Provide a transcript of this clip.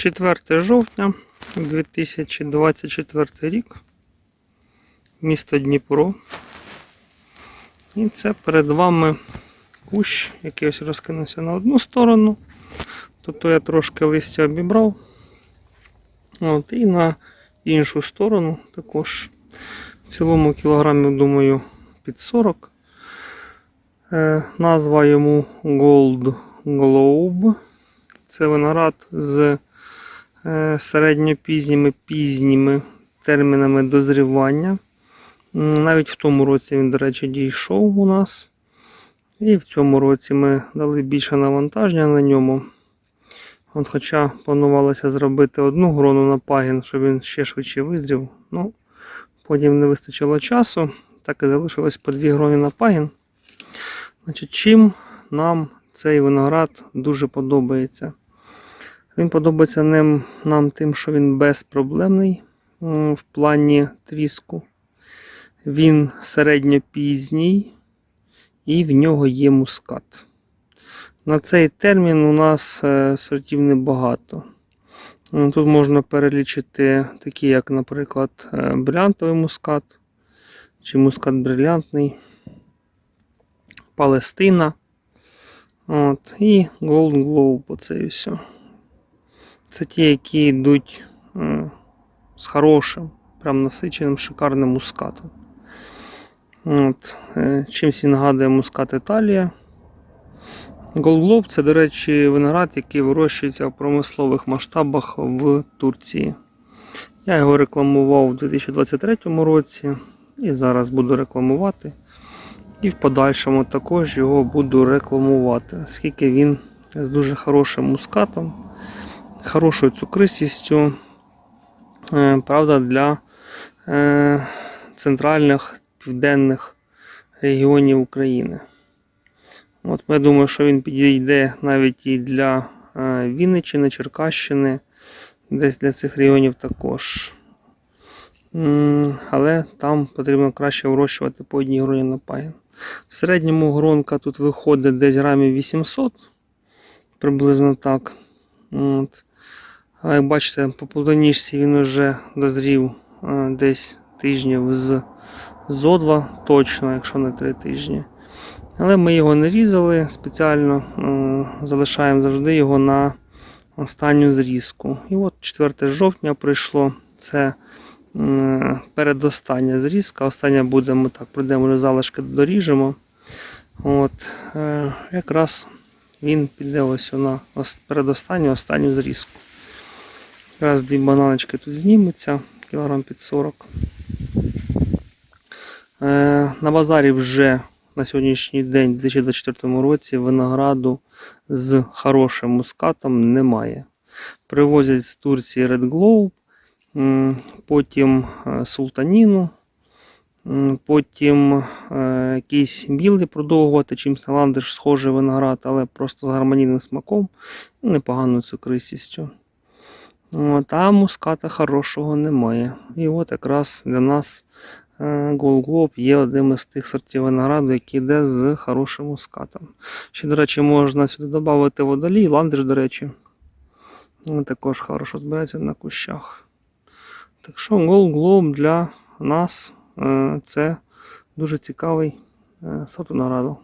4 жовтня 2024 рік. Місто Дніпро. І це перед вами кущ, який ось розкинувся на одну сторону. Тобто я трошки листя обібрав. От, і на іншу сторону також. В цілому кілограмів, думаю, під 40. Е, назва йому Gold Globe. Це виноград з середньопізніми пізніми термінами дозрівання. Навіть в тому році він, до речі, дійшов у нас. І в цьому році ми дали більше навантаження на ньому. От Хоча планувалося зробити одну грону на пагін, щоб він ще швидше визрів. Ну, потім не вистачило часу, так і залишилось по дві грони на пагін. Значить, чим нам цей виноград дуже подобається? Він подобається ним, нам тим, що він безпроблемний в плані тріску. Він середньопізній і в нього є мускат. На цей термін у нас е, сортів небагато. М, Тут можна перелічити такі, як, наприклад, е, брилянтовий мускат чи мускат брилянтний, Палестина. От, і Gold Globe, оце і все. Це ті, які йдуть е, з хорошим, прям насиченим, шикарним мускатом. От, е, чимсь нагадує мускат Італія. Globe це, до речі, виноград, який вирощується в промислових масштабах в Турції. Я його рекламував у 2023 році і зараз буду рекламувати. І в подальшому також його буду рекламувати, оскільки він з дуже хорошим мускатом, хорошою цукристістю. Е, Правда, для е, центральних південних регіонів України. От я думаю, що він підійде навіть і для е, Вінниччини, Черкащини, десь для цих регіонів також. Але там потрібно краще вирощувати по одній гроні на пагін. В середньому гронка тут виходить десь грамів 800, приблизно так. От. А як бачите, по плодоніжці він вже дозрів е, десь тижнів з зо два, точно, якщо не 3 тижні. Але ми його не різали спеціально, е, залишаємо завжди його на останню зрізку. І от 4 жовтня прийшло. Це е, передостання зрізка. Остання буде, ми так пройдемо залишки, доріжемо. От, якраз він піде ось на ос- передостанню останню зрізку. Якраз дві бананочки тут знімуться, кілограм під 40. Е, на базарі вже на сьогоднішній день, у 2024 році, винограду з хорошим мускатом немає. Привозять з Турції Red Globe, потім е, Султаніну, потім е, якийсь білий продовгувати, чимсь на ландиш схожий виноград, але просто з гармонійним смаком, непоганою цукристістю. От, а муската хорошого немає. І от якраз для нас е, є одним із тих сортів винограду, який йде з хорошим мускатом. Ще, до речі, можна сюди додати водолій, ландиш, до речі. Також хорошо збирається на кущах. Так що Globe для нас це дуже цікавий е, сорт винограду.